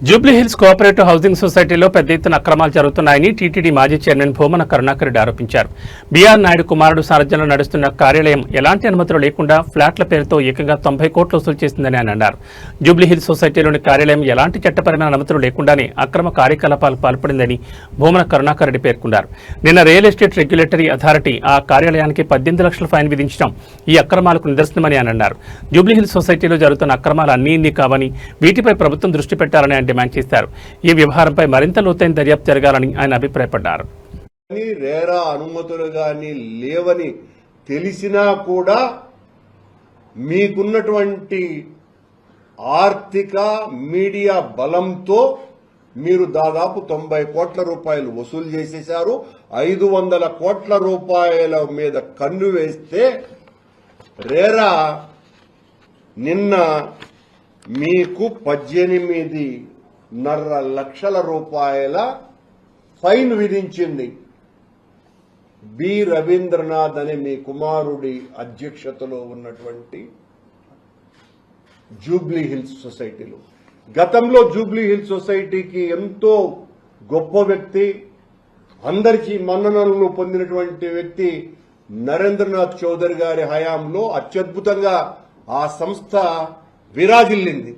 Jubilee Hills cooperative housing సొసైటీలో పెద్ద ఎత్తున అక్రమాలు జరుగుతున్నాయని టీటీడీ మాజీ చైర్మన్ భూమన కరుణాకర్ రెడ్డి ఆరోపించారు. బీఆర్ నాయుడు కుమారుడు సారథ్యంలో నడుస్తున్న కార్యాలయం ఎలాంటి అనుమతులు లేకుండా ఫ్లాట్ల పేరుతో ఏకంగా తొంభై కోట్లు వసూలు చేసిందని ఆయన అన్నారు. జూబ్లీహిల్స్ సొసైటీలోని కార్యాలయం ఎలాంటి చట్టపరమైన అనుమతులు లేకుండానే అక్రమ కార్యకలాపాలు పాల్పడిందని భూమన కరుణాకర్ రెడ్డి పేర్కొన్నారు. నిన్న రియల్ ఎస్టేట్ రెగ్యులేటరీ అథారిటీ ఆ కార్యాలయానికి పద్దెనిమిది లక్షల ఫైన్ విధించడం ఈ అక్రమాలకు నిదర్శనమని ఆయన అన్నారు. జూబ్లీహిల్స్ సొసైటీలో జరుగుతున్న అక్రమాలు అన్నీ కావని వీటిపై ప్రభుత్వం దృష్టి పెట్టాలని డిమాండ్ చేశారు. ఈ వ్యవహారంపై మరింత లోతైన దర్యాప్తు జరగాలని ఆయన అభిప్రాయపడ్డారు. కానీ రేరా అనుమతులు కానీ లేవని తెలిసినా కూడా మీకున్నటువంటి ఆర్థిక మీడియా బలంతో మీరు దాదాపు తొంభై కోట్ల రూపాయలు వసూలు చేసేశారు. ఐదు వందల కోట్ల రూపాయల మీద కన్ను వేస్తే రేరా నిన్న మీకు పద్దెనిమిది నర్ర లక్షల రూపాయల ఫైన్ విధించింది. బి. రవీంద్రనాథ్ అనే మీ కుమారుడి అధ్యక్షతలో ఉన్నటువంటి జూబ్లీ హిల్స్ సొసైటీలో. గతంలో జూబ్లీ హిల్స్ సొసైటీకి ఎంతో గొప్ప వ్యక్తి అందరికీ మన్ననలు పొందినటువంటి వ్యక్తి నరేంద్రనాథ్ చౌదరి గారి హయాంలో అత్యద్భుతంగా ఆ సంస్థ విరాజిల్లింది.